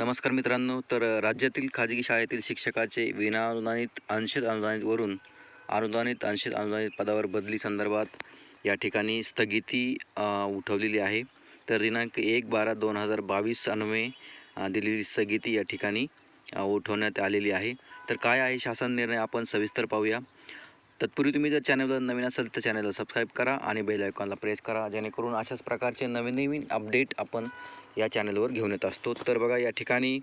नमस्कार मित्रांनो तर राज्यातील खाजगी शाळेतील शिक्षकाचे विनाअनुदानित अंशित अनुदानितवरून अनुदानित अंशित अनुदानित पदावर बदली संदर्भात या ठिकाणी स्थगिती उठवलेली आहे. तर दिनांक एक बारा दोन हजार बावीस अन्वये दिलेली स्थगिती या ठिकाणी उठवण्यात आलेली आहे. तर काय आहे शासन निर्णय? आपण सविस्तर पाहूया. तत्पूर्वी तुम्ही जर चॅनलवर नवीन असाल तर चॅनलला सबस्क्राईब करा आणि बेल आयकॉनला प्रेस करा जेणेकरून अशाच प्रकारचे नवीन नवीन अपडेट आपण या चॅनलवर घेऊन येत असतो. तर बघा या ठिकाणी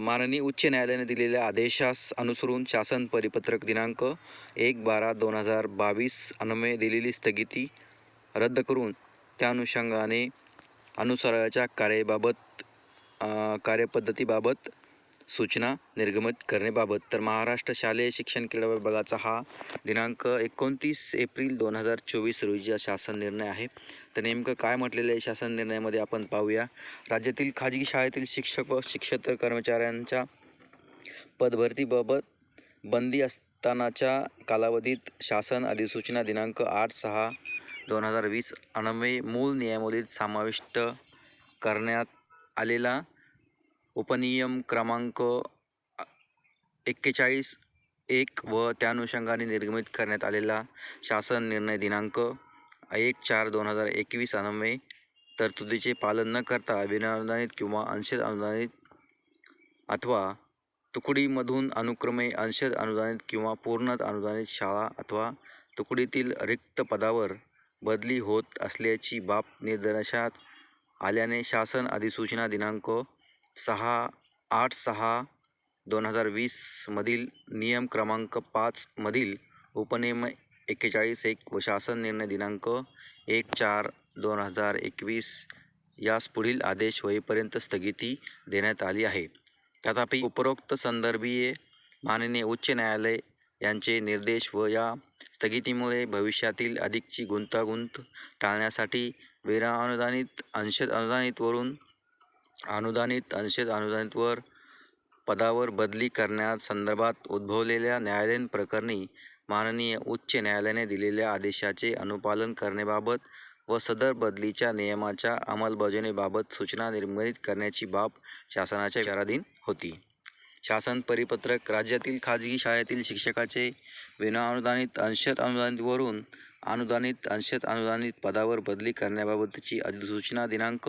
माननीय उच्च न्यायालयाने दिलेल्या आदेशास अनुसरून शासन परिपत्रक दिनांक एक बारा दोन हजार बावीस अन्वये दिलेली स्थगिती रद्द करून त्या अनुषंगाने अनुसराच्या कार्याबाबत कार्यपद्धतीबाबत सूचना निर्गमित करण्याबाबत तर महाराष्ट्र शालेय शिक्षण क्रीडा विभागाचा हा दिनांक एकोणतीस एप्रिल दोन हजार चोवीस रोजीचा शासन निर्णय आहे. तर नेमकं काय म्हटलेलं आहे शासन निर्णयामध्ये आपण पाहूया. राज्यातील खाजगी शाळेतील शिक्षक व शिक्षकेतर कर्मचाऱ्यांच्या पदभरतीबाबत बंदी असतानाच्या कालावधीत शासन अधिसूचना दिनांक आठ सहा दोन हजार वीस अन्वये मूळ नियमावलीत समाविष्ट करण्यात आलेला उपनियम क्रमांक एक्केचाळीस एक व त्या अनुषंगाने निर्गमित करण्यात आलेला शासन निर्णय दिनांक एक चार दोन हजार एकवीस अन्वये तरतुदीचे पालन न करता विनाअनुदानित किंवा अंशत अनुदानित अथवा तुकडीमधून अनुक्रमे अंशत अनुदानित किंवा पूर्ण अनुदानित शाळा अथवा तुकडीतील रिक्त पदावर बदली होत असल्याची बाब निदर्शनात आल्याने शासन अधिसूचना दिनांक सहा आठ सहा दोन हजार वीसमधील नियम क्रमांक पाचमधील उपनियम एक्केचाळीस एक व शासन निर्णय दिनांक एक चार दोन हजार एकवीस यास पुढील आदेश होईपर्यंत स्थगिती देण्यात आली आहे. तथापि उपरोक्त संदर्भीय माननीय उच्च न्यायालय यांचे निर्देश व या स्थगितीमुळे भविष्यातील अधिकची गुंतागुंत टाळण्यासाठी विनाअनुदानित अंशद अंशत अनुदानितवरून अनुदानित अंशत अनुदानितवर पदावर बदली करण्यासंदर्भात उद्भवलेल्या न्यायालयीन प्रकरणी माननीय उच्च न्यायालयाने दिलेल्या आदेशाचे अनुपालन करण्याबाबत व सदर बदलीच्या नियमाच्या अंमलबजावणीबाबत सूचना निर्मित करण्याची बाब शासनाच्या विचाराधीन होती. शासन परिपत्रक राज्यातील खाजगी शाळेतील शिक्षकाचे विनाअनुदानित अंशत अनुदानितवरून अनुदानित अंशत अनुदानित पदावर बदली करण्याबाबतची अधिसूचना दिनांक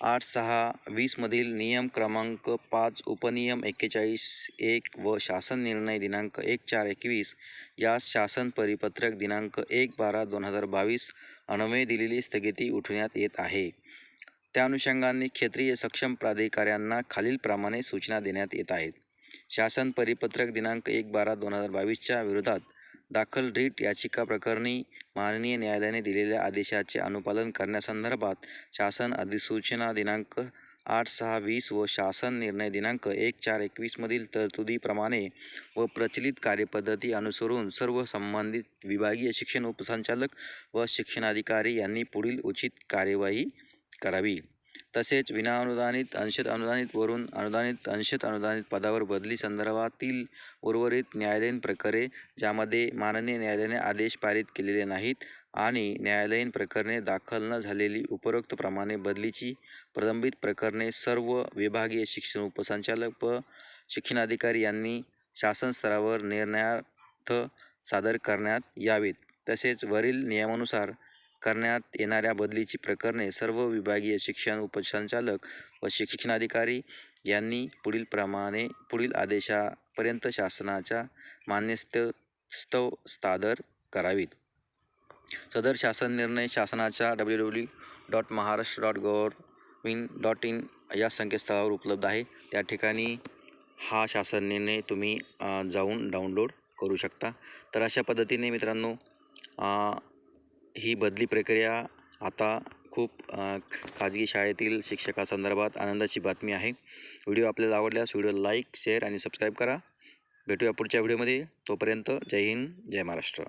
आठ सहा वीसमधील नियम क्रमांक पाच उपनियम एक्केचाळीस एक व शासन निर्णय दिनांक एक चार एकवीस यास शासन परिपत्रक दिनांक एक बारा दोन हजार बावीस अन्वये दिलेली स्थगिती उठवण्यात येत आहे. त्या अनुषंगाने क्षेत्रीय सक्षम प्राधिकाऱ्यांना खालीलप्रमाणे सूचना देण्यात येत आहेत. शासन परिपत्रक दिनांक एक बारा दोन हजार बावीसच्या विरोधात दाखल रीट याचिका प्रकरणी माननीय न्यायालयाने दिलेल्या आदेशाचे अनुपालन करण्यासंदर्भात शासन अधिसूचना दिनांक आठ सहा वीस व शासन निर्णय दिनांक एक चार एकवीसमधील तरतुदीप्रमाणे व प्रचलित कार्यपद्धती अनुसरून सर्व संबंधित विभागीय शिक्षण उपसंचालक व शिक्षणाधिकारी यांनी पुढील उचित कार्यवाही करावी. तसेच विनाअनुदानित अंशत अनुदानितवरून अनुदानित अंशत अनुदानित पदावर बदली संदर्भातील उर्वरित न्यायालयीन प्रकरे ज्यामध्ये माननीय न्यायालयाने आदेश पारित केलेले नाहीत आणि न्यायालयीन प्रकरणे दाखल न झालेली उपरोक्त प्रमाणे बदलीची प्रलंबित प्रकरणे सर्व विभागीय शिक्षण उपसंचालक व शिक्षणाधिकारी यांनी शासन स्तरावर निर्णयार्थ सादर करण्यात यावेत. तसेच वरील नियमानुसार करण्यात येणाऱ्या बदलीची प्रकरणे सर्व विभागीय शिक्षण उपसंचालक व शिक्षणाधिकारी यांनी पुढील प्रमाणे पुढील आदेशापर्यंत शासनाच्या मान्यस्तव सादर करावीत. सदर शासन निर्णय शासनाच्या W W dot Maharashtra dot government dot in या संकेतस्थळावर उपलब्ध आहे. त्या ठिकाणी हा शासन निर्णय तुम्ही जाऊन डाउनलोड करू शकता. तर अशा पद्धतीने मित्रांनो ही बदली प्रक्रिया आता खूप खाजगी शाळेतील शिक्षकासंदर्भात आनंदाची बातमी आहे. व्हिडिओ आपल्याला आवडल्यास व्हिडिओ लाईक शेअर आणि सबस्क्राईब करा. भेटूया पुढच्या व्हिडिओमध्ये. तोपर्यंत जय हिंद जय महाराष्ट्र.